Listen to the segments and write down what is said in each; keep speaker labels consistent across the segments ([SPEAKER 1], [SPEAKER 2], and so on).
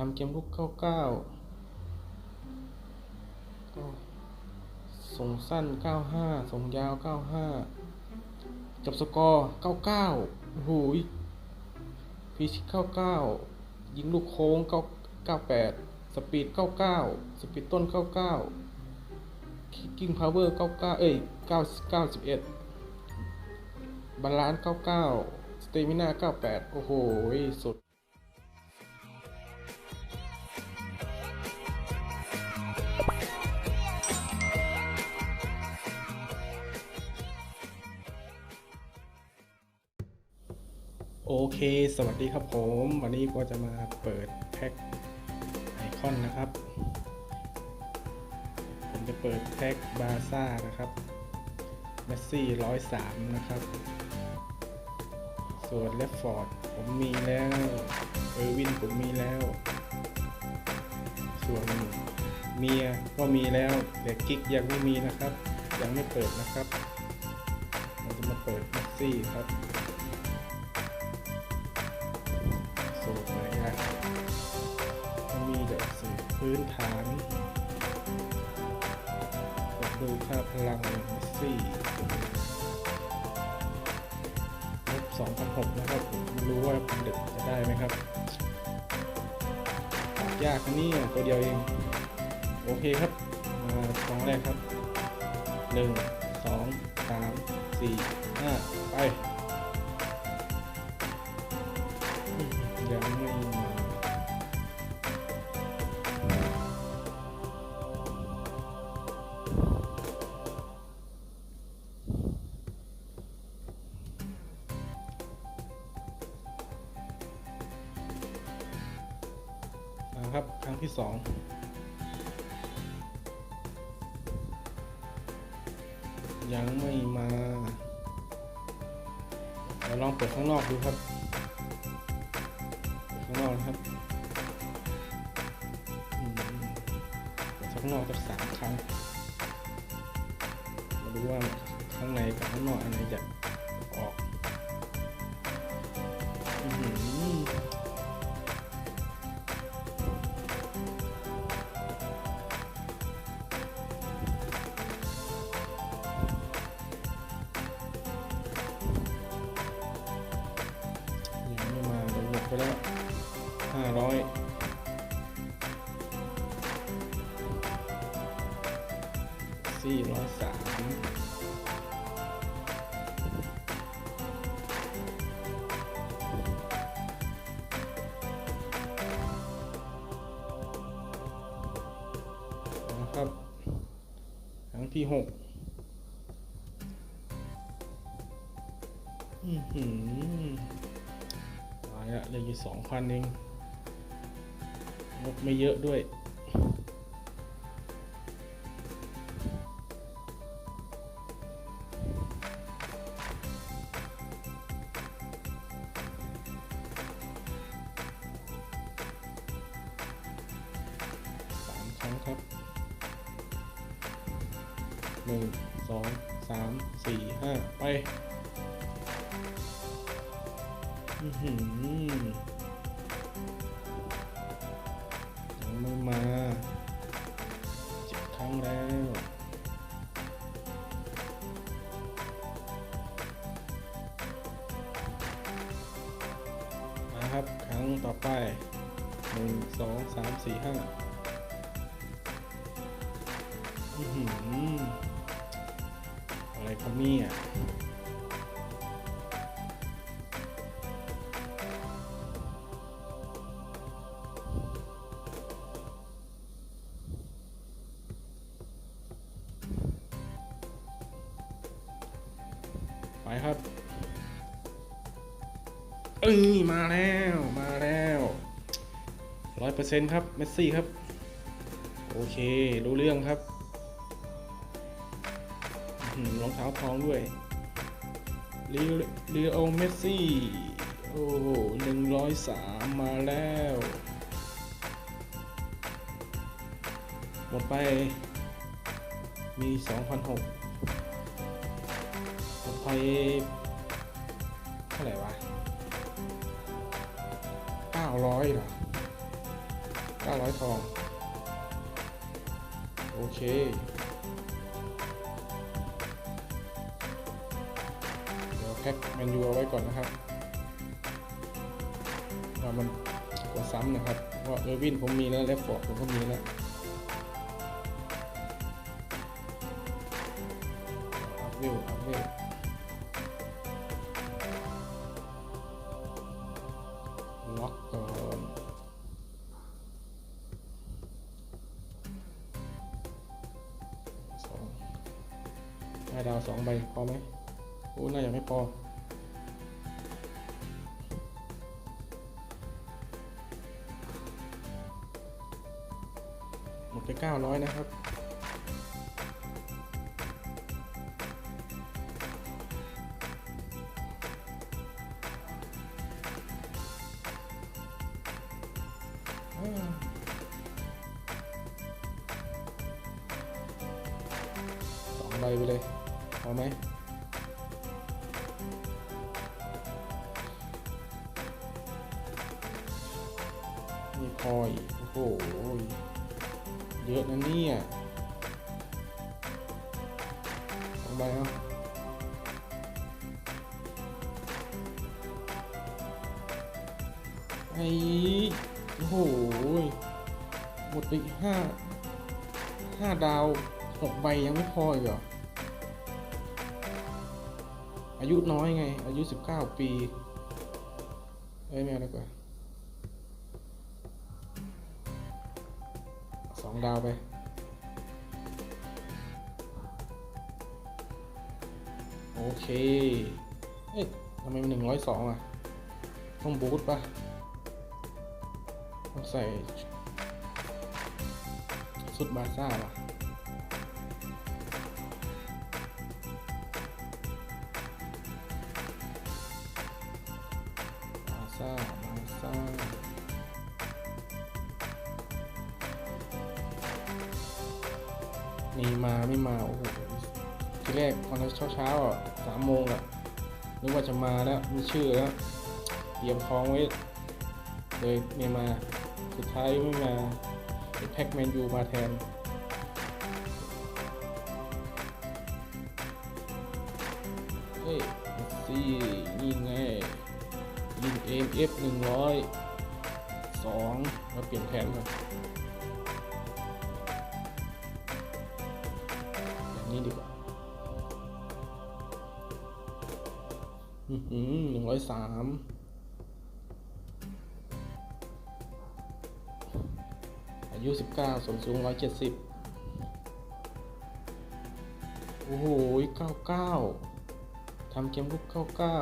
[SPEAKER 1] ทำเกมลุกเก้าเก้าส่งสั้นเก้าห้าส่งยาวเก้าห้าจับสกอร์เก้าเก้าโอ้โหยพีชิเก้าเก้ายิงลูกโค้งเก้าเก้าแปดสปีดเก้าเก้าสปีดต้นเก้าเก้าคิกกิ้งพาวเวอร์เก้าเก้าเอ้ยเก้าเก้าสิบเอ็ดบาลานซ์เก้าเก้าสเตมิน่าเก้าแปดโอ้โห สุด เค สวัสดีครับผม วันนี้ก็จะมาเปิดแพ็คไอคอนนะครับ ผมจะเปิดแพ็คบาซ่านะครับเมสซี่ร้อยสามนะครับ ส่วนเลฟฟอร์ดผมมีแล้ว เออร์วินผมมีแล้ว ส่วนเมียก็มีแล้วแต่กิ๊กยังไม่มีนะครับ ยังไม่เปิดนะครับ เราจะมาเปิดเมสซี่ครับ นะมันมีแบบสูตรพื้นฐานกดดูค่าพลังสี่ลบ2,006นะครับผมรู้ว่าเด็ดจะได้ไหมครับ ยากนะนี่ตัวเดียวเอง โอเคครับมาครั้งแรกครับ1 2 3 4 5ไป ยังไม่มาครับ ครั้งที่สองยังไม่มาเดี๋ยวลองเปิดข้างนอกดูครับ ข้างนอกจะสามครั้ง มาดูว่าข้างในกับข้างนอกอันไหนจะ สี่ร้อยสามนะครับครั้งที่หกอือหือตายละเลยอยู่สองพันเองงบไม่เยอะด้วย หนึ่งสองสามสี่ห้าไปอือหือยังไม่มาเจ็ดครั้งแล้วนะครับครั้งต่อไปหนึ่งสองสามสี่ห้าอือหื อะไรครับเนี่ยไปครับ เอ้ยมาแล้ว มาแล้วร้อยเปอร์เซ็นต์ครับ เมสซี่ครับ โอเค รู้เรื่องครับ อื้อหือรองเท้าทองด้วยลีลีโอเมสซี่ โอ้โหหนึ่งร้อยสามมาแล้ว หมดไป มีสองพันหกหมดไป เท่าไหร่วะ900เหรอ900ทอง โอเค แพ็คแมนยูเอาไว้ก่อนนะครับว่ามันกดซ้ำนะครับว่าเออร์วินผมมีแล้วเลฟฟอร์ดผมก็มีแล้วอัพเวลอัพเวลล็อกก่อนสองด้ดาวสองใบพอไหม อ้น่าจะไม่พอหมดไปเก้าร้อยนะครับอ่าสองใบไปเลยพอไหม นี่พออีกโอ้โหเยอะนะเนี่ยสองใบเอาไอ้โอ้โหหมดไปห้าห้าดาวหกใบยังไม่พออีกเหรออายุน้อยไง อายุสิบเก้าปีเอ้ยไม่เอาดีกว่า องดาวไป โอเค เอ๊ะทำไมมันหนึ่งร้อยสองอะ ต้องบูทปะต้องใส่สุดบาซ่าป่ะบาซ่าบาซ่า นี่มาไม่มาโอ้โหทีแรกตอนเช้าเช้าๆอะสามโมงอะนึกว่าจะมาแล้วมีชื่อแล้วเตรียมท้องไว้เลยไม่มาสุดท้ายไม่มาเป็นแพ็กแมนยูมาแทนเฮ้ยซี่ยิงไงยิงเอ็มเอฟหนึ่งร้อยสองมาเปลี่ยนแผนก่อน นี้ดีกว่าหือหนึ่งร้อยสามอายุสิบเก้าส่วนสูงร้อยเจ็ดสิบโอ้โหเก้าเก้าทำเกมลุกเก้าเก้า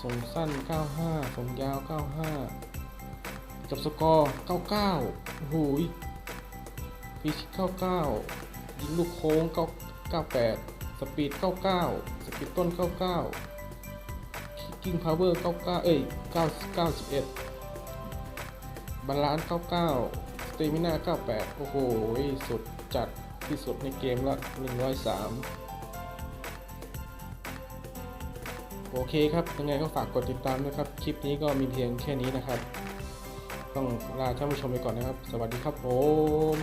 [SPEAKER 1] ส่งสั้นเก้าห้าส่งยาวเก้าห้ากับสกอร์เก้าเก้าโอ้โห ฟิชเก้าเก้ายิงลูกโค้งเก้าเก้าแปดสปีดเก้าเก้าสปีดต้นเก้าเก้าคิกกิ้งพาวเวอร์เก้าเอ้ยเก้าเก้าสิบเอ็ดบาลานซ์ 99 สเตมิน่า 98 โอ้โห สุดจัดที่สุดในเกมละ 103โอเคครับ ยังไงก็ฝากกดติดตามนะครับ คลิปนี้ก็มีเพียงแค่นี้นะครับ ต้องลาท่านผู้ชมไปก่อนนะครับ สวัสดีครับผม